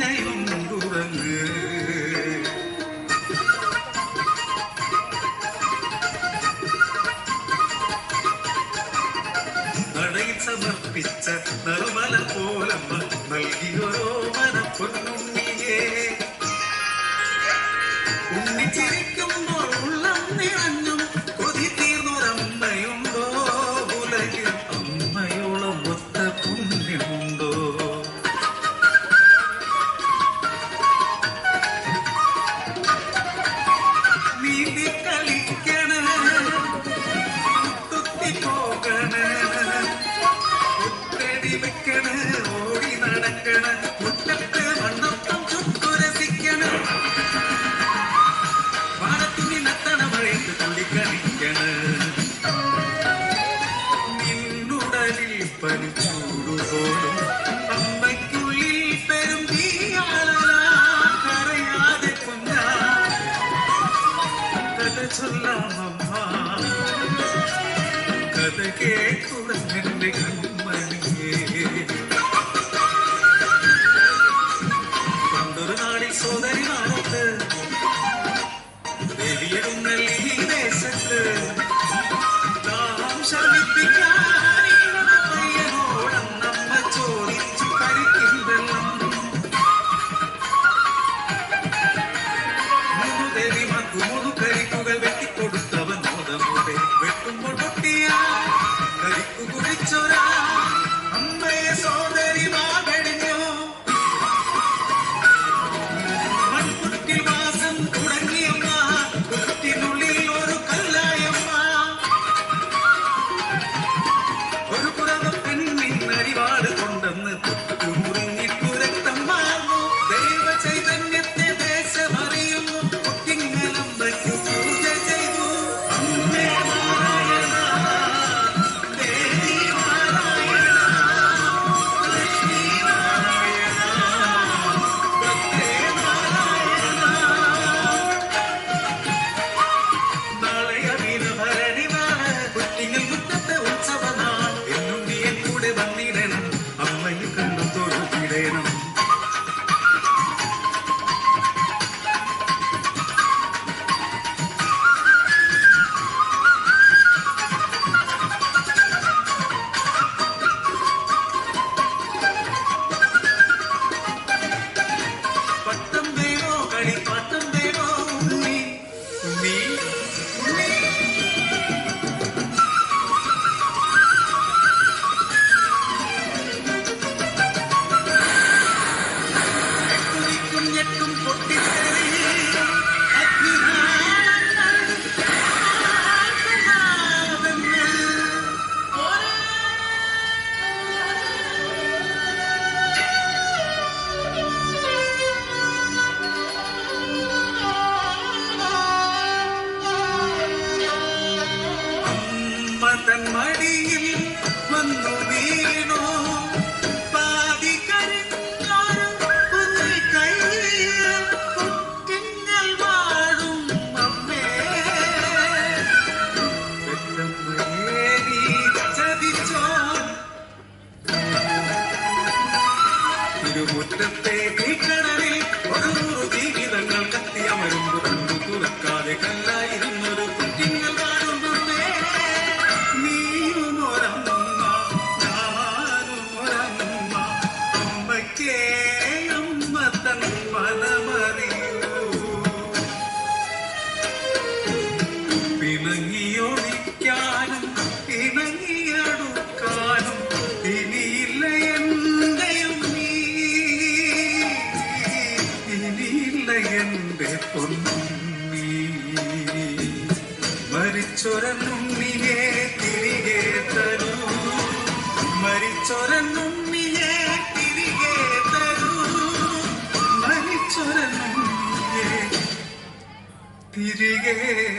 പിന്നെയും തുടങ്ങ് തടയിൽ സമർപ്പിച്ച നിർമ്മല പോലമ്മ നൽകിയൊരോ മനപ്പൊന്നുണ്ണിയെ. ഉണ്ണിച്ചിരിക്ക சொல்லாமம்மா. கதை கேட்குடன் என்னை கண்மணியே. கொண்டொரு நாளில் சோதனை நாளத்து நல்லி தேசத்து തൻ മടിയിൽ വന്നു വീണോ. പാതി കുറ്റിങ്ങൾ വാഴും അമ്മേ. ചതിച്ചോ? തിരുമുറ്റത്തെ വീട്ടിൽ చొరనుమ్మియే తిరిగేతరు మరి చొరనుమ్మియే తిరిగేతరు మరి చొరనుమ్మియే తిరిగేతరు